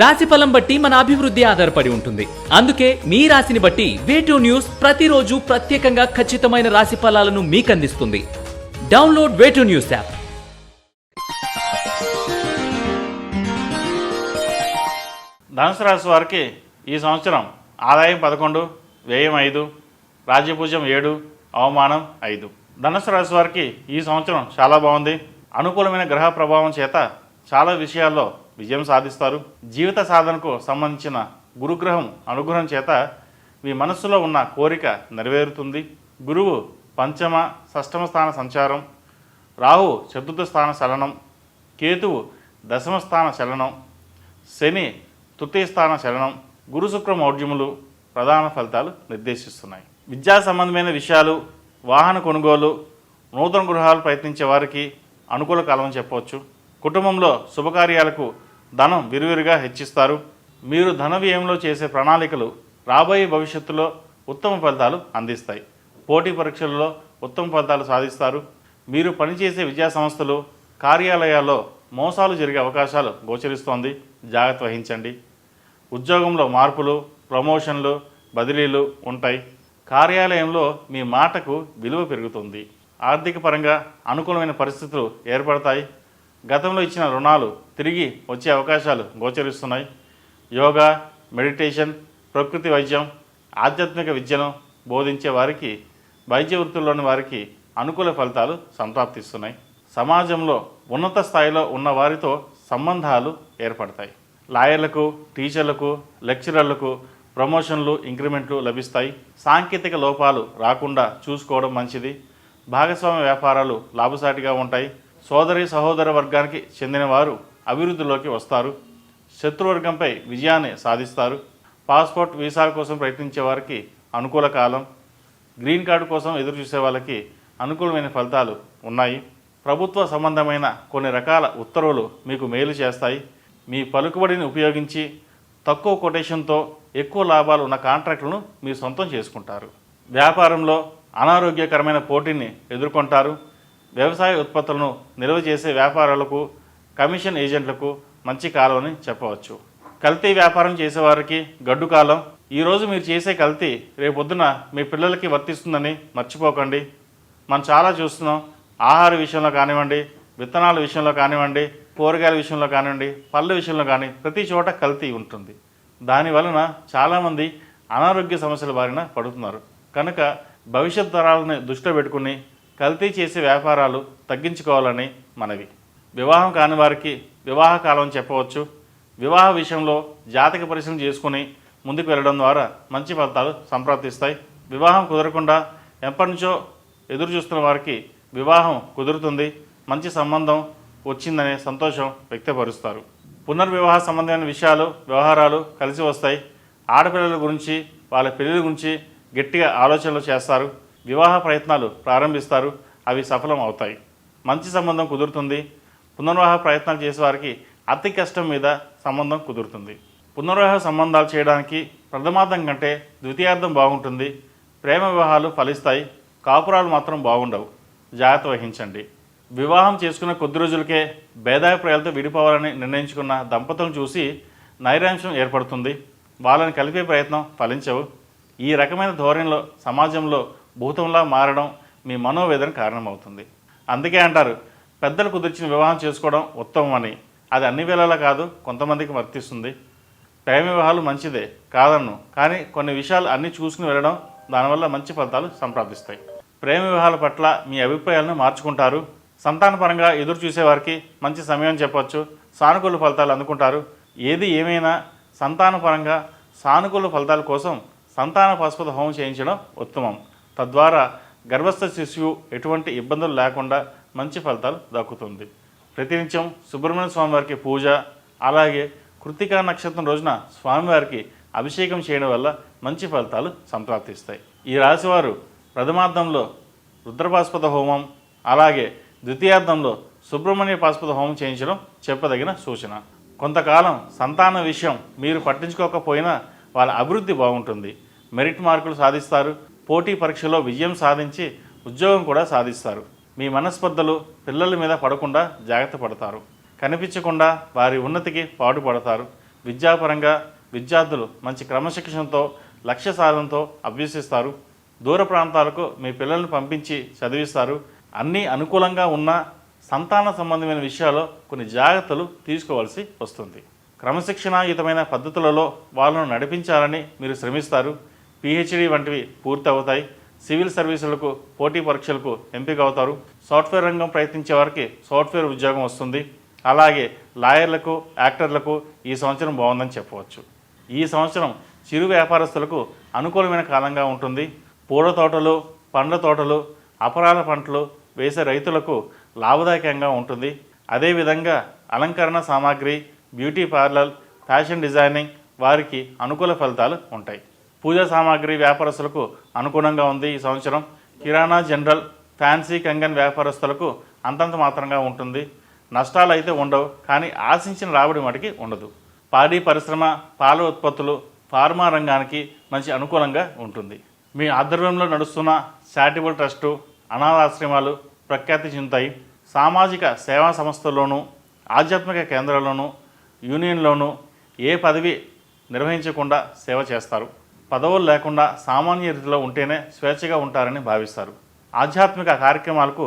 రాశి ఫలం బట్టి మన అభివృద్ధి ఆధారపడి ఉంటుంది. అందుకే మీ రాశిని బట్టి వేటూ న్యూస్ ప్రతిరోజు ప్రత్యేకంగా ఖచ్చితమైన రాశి ఫలాలను మీకు అందిస్తుంది డౌన్లోడ్ వేటూ న్యూస్ యాప్ ధనుసు రాశి వారికి ఈ సంవత్సరం ఆదాయం పదకొండు వ్యయం ఐదు రాజ్యపూజ్యం ఏడు అవమానం ఐదు. ధనుసు రాశి వారికి ఈ సంవత్సరం చాలా బాగుంది. అనుకూలమైన గ్రహ ప్రభావం చేత చాలా విషయాల్లో విజయం సాధిస్తారు. జీవిత సాధనకు సంబంధించిన గురుగ్రహం అనుగ్రహం చేత మీ మనస్సులో ఉన్న కోరిక నెరవేరుతుంది. గురువు పంచమ షష్టమ స్థాన సంచారం రాహు చతుర్థ స్థాన చలనం కేతువు దశమ స్థాన చలనం శని తృతీయ స్థాన చలనం గురు శుక్ర మౌఢ్యములు ప్రధాన ఫలితాలు నిర్దేశిస్తున్నాయి. విద్యా సంబంధమైన విషయాలు వాహన కొనుగోలు నూతన గృహాలు ప్రయత్నించే వారికి అనుకూల కాలం చెప్పవచ్చు. కుటుంబంలో శుభకార్యాలకు ధనం విరివిరిగా హెచ్చిస్తారు. మీరు ధన వ్యయంలో చేసే ప్రణాళికలు రాబోయే భవిష్యత్తులో ఉత్తమ ఫలితాలు అందిస్తాయి. పోటీ పరీక్షల్లో ఉత్తమ ఫలితాలు సాధిస్తారు. మీరు పనిచేసే విద్యా సంస్థలు కార్యాలయాల్లో మోసాలు జరిగే అవకాశాలు గోచరిస్తోంది. జాగ్రత్త వహించండి. ఉద్యోగంలో మార్పులు ప్రమోషన్లు బదిలీలు ఉంటాయి. కార్యాలయంలో మీ మాటకు విలువ పెరుగుతుంది. ఆర్థిక పరంగా అనుకూలమైన పరిస్థితులు ఏర్పడతాయి. గతంలో ఇచ్చిన రుణాలు తిరిగి వచ్చే అవకాశాలు గోచరిస్తున్నాయి. యోగా మెడిటేషన్ ప్రకృతి వైద్యం ఆధ్యాత్మిక విద్యను బోధించే వారికి వైద్య వృత్తుల్లోని వారికి అనుకూల ఫలితాలు సంప్రాప్తిస్తున్నాయి. సమాజంలో ఉన్నత స్థాయిలో ఉన్న వారితో సంబంధాలు ఏర్పడతాయి. లాయర్లకు టీచర్లకు లెక్చరర్లకు ప్రమోషన్లు ఇంక్రిమెంట్లు లభిస్తాయి. సాంకేతిక లోపాలు రాకుండా చూసుకోవడం మంచిది. భాగస్వామ్య వ్యాపారాలు లాభసాటిగా ఉంటాయి. సోదరి సహోదర వర్గానికి చెందిన వారు అభివృద్ధిలోకి వస్తారు. శత్రువర్గంపై విజయాన్ని సాధిస్తారు. పాస్పోర్ట్ వీసాల కోసం ప్రయత్నించే వారికి అనుకూల కాలం. గ్రీన్ కార్డు కోసం ఎదురు చూసే వాళ్ళకి అనుకూలమైన ఫలితాలు ఉన్నాయి. ప్రభుత్వ సంబంధమైన కొన్ని రకాల ఉత్తర్వులు మీకు మేలు చేస్తాయి. మీ పలుకుబడిని ఉపయోగించి తక్కువ కొటేషన్తో ఎక్కువ లాభాలు ఉన్న కాంట్రాక్టులను మీ సొంతం చేసుకుంటారు. వ్యాపారంలో అనారోగ్యకరమైన పోటీని ఎదుర్కొంటారు. వ్యవసాయ ఉత్పత్తులను నిల్వ చేసే వ్యాపారాలకు కమిషన్ ఏజెంట్లకు మంచి కాలం అని చెప్పవచ్చు. కల్తీ వ్యాపారం చేసేవారికి గడ్డు కాలం. ఈరోజు మీరు చేసే కల్తీ రేపొద్దున మీ పిల్లలకి వర్తిస్తుందని మర్చిపోకండి. మనం చాలా చూస్తున్నాం. ఆహార విషయంలో కానివ్వండి విత్తనాల విషయంలో కానివ్వండి కూరగాయల విషయంలో కానివ్వండి పళ్ళ విషయంలో కానీ ప్రతి చోట కల్తీ ఉంటుంది. దాని వలన చాలామంది అనారోగ్య సమస్యల బారిన పడుతున్నారు. కనుక భవిష్యత్ తరాలని దృష్టిలో పెట్టుకుని కల్తీ చేసే వ్యాపారాలు తగ్గించుకోవాలని మనవి. వివాహం కాని వారికి వివాహ కాలం చెప్పవచ్చు. వివాహ విషయంలో జాతక పరిశీలన చేసుకుని ముందుకు వెళ్ళడం ద్వారా మంచి ఫలితాలు సంప్రాప్తిస్తాయి వివాహం కుదరకుండా ఎప్పటి నుంచో ఎదురు చూస్తున్న వారికి వివాహం కుదురుతుంది. మంచి సంబంధం వచ్చిందనే సంతోషం వ్యక్తపరుస్తారు. పునర్వివాహ సంబంధమైన విషయాలు వ్యవహారాలు కలిసి వస్తాయి. ఆడపిల్లల గురించి వాళ్ళ పెళ్ళిళ్ళ గురించి గట్టిగా ఆలోచనలు చేస్తారు. వివాహ ప్రయత్నాలు ప్రారంభిస్తారు అవి సఫలం అవుతాయి మంచి సంబంధం కుదురుతుంది. పునర్వివాహ ప్రయత్నాలు చేసేవారికి అతి కష్టం మీద సంబంధం కుదురుతుంది. పునర్వివాహ సంబంధాలు చేయడానికి ప్రథమార్థం కంటే ద్వితీయార్థం బాగుంటుంది. ప్రేమ వివాహాలు ఫలిస్తాయి. కాపురాలు మాత్రం బాగుండవు. జాగ్రత్త వహించండి. వివాహం చేసుకున్న కొద్ది రోజులకే భేదాభిప్రాయాలతో విడిపోవాలని నిర్ణయించుకున్న దంపతులను చూసి నైరాంశం ఏర్పడుతుంది. వాళ్ళని కలిపే ప్రయత్నం ఫలించవు. ఈ రకమైన ధోరణిలో సమాజంలో భూతంలా మారడం మీ మనోవేదన కారణమవుతుంది. అందుకే అంటారు పెద్దలు కుదిర్చిన వివాహం చేసుకోవడం ఉత్తమం అని. అది అన్ని వేళలా కాదు కొంతమందికి వర్తిస్తుంది. ప్రేమ వివాహాలు మంచిదే కాదన్ను. కానీ కొన్ని విషయాలు అన్నీ చూసుకుని వెళ్ళడం దానివల్ల మంచి ఫలితాలు సంప్రాప్తిస్తాయి. ప్రేమ వివాహాల పట్ల మీ అభిప్రాయాలను మార్చుకుంటారు. సంతానపరంగా ఎదురు చూసేవారికి మంచి సమయం చెప్పవచ్చు సానుకూల ఫలితాలు అందుకుంటారు. ఏది ఏమైనా సంతానపరంగా సానుకూల ఫలితాల కోసం సంతాన పశుపత హోమం చేయించడం ఉత్తమం. తద్వారా గర్భస్థ శిశువు ఎటువంటి ఇబ్బందులు లేకుండా మంచి ఫలితాలు దక్కుతుంది. ప్రతినిత్యం సుబ్రహ్మణ్య స్వామివారికి పూజ అలాగే కృతికా నక్షత్రం రోజున స్వామివారికి అభిషేకం చేయడం వల్ల మంచి ఫలితాలు సంప్రాప్తిస్తాయి. ఈ రాశివారు ప్రథమార్థంలో రుద్రపాస్పద హోమం అలాగే ద్వితీయార్థంలో సుబ్రహ్మణ్య పాస్పద హోమం చేయించడం చెప్పదగిన సూచన. కొంతకాలం సంతాన విషయం మీరు పట్టించుకోకపోయినా వాళ్ళ అభివృద్ధి బాగుంటుంది. మెరిట్ మార్కులు సాధిస్తారు. పోటీ పరీక్షలో విజయం సాధించి ఉద్యోగం కూడా సాధిస్తారు. మీ మనస్పర్ధలు పిల్లల మీద పడకుండా జాగ్రత్త పడతారు. కనిపించకుండా వారి ఉన్నతికి పాటుపడతారు. విద్యాపరంగా విద్యార్థులు మంచి క్రమశిక్షణతో లక్ష్య సాధనతో అభ్యసిస్తారు. దూర ప్రాంతాలకు మీ పిల్లల్ని పంపించి చదివిస్తారు. అన్నీ అనుకూలంగా ఉన్న సంతాన సంబంధమైన విషయాల్లో కొన్ని జాగ్రత్తలు తీసుకోవాల్సి వస్తుంది. క్రమశిక్షణాయుతమైన పద్ధతులలో వాళ్ళను నడిపించాలని మీరు శ్రమిస్తారు. పిహెచ్డి వంటివి పూర్తి అవుతాయి సివిల్ సర్వీసులకు పోటీ పరీక్షలకు ఎంపిక అవుతారు సాఫ్ట్వేర్ రంగం ప్రయత్నించే వారికి సాఫ్ట్వేర్ ఉద్యోగం వస్తుంది. అలాగే లాయర్లకు యాక్టర్లకు ఈ సంవత్సరం బాగుందని చెప్పవచ్చు. ఈ సంవత్సరం చిరు వ్యాపారస్తులకు అనుకూలమైన కాలంగా ఉంటుంది. పూల తోటలు పండ్ల తోటలు అపరాల పంటలు వేసే రైతులకు లాభదాయకంగా ఉంటుంది. అదేవిధంగా అలంకరణ సామాగ్రి బ్యూటీ పార్లర్ ఫ్యాషన్ డిజైనింగ్ వారికి అనుకూల ఫలితాలు ఉంటాయి. పూజా సామాగ్రి వ్యాపారస్తులకు అనుగుణంగా ఉంది ఈ సంవత్సరం. కిరాణా జనరల్ ఫ్యాన్సీ కంగన్ వ్యాపారస్తులకు అంతంత మాత్రంగా ఉంటుంది. నష్టాలు అయితే ఉండవు కానీ ఆశించిన రాబడి మటుకి ఉండదు. పాడి పరిశ్రమ పాల ఉత్పత్తులు ఫార్మా రంగానికి మంచి అనుకూలంగా ఉంటుంది. మీ ఆధ్వర్యంలో నడుస్తున్న చారిటబుల్ ట్రస్టు అనాథాశ్రమాలు ప్రఖ్యాతి చెందుతాయి. సామాజిక సేవా సంస్థల్లోనూ ఆధ్యాత్మిక కేంద్రాల్లోనూ యూనియన్లోనూ ఏ పదవి నిర్వహించకుండా సేవ చేస్తారు. పదవులు లేకుండా సామాన్య రీతిలో ఉంటేనే స్వేచ్ఛగా ఉంటారని భావిస్తారు. ఆధ్యాత్మిక కార్యక్రమాలకు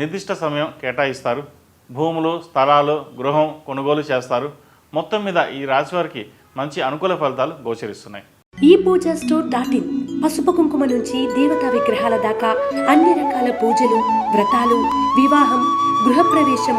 నిర్దిష్ట సమయం కేటాయిస్తారు. భూములు స్థలాలు గృహం కొనుగోలు చేస్తారు. మొత్తం మీద ఈ రాశి వారికి మంచి అనుకూల ఫలితాలు గోచరిస్తున్నాయి. ఈ పూజ స్టోర్ డాట్ ఇన్ పసుపు కుంకుమ నుంచి దేవతా విగ్రహాల దాకా అన్ని రకాల పూజలు వ్రతాలు వివాహం గృహప్రవేశం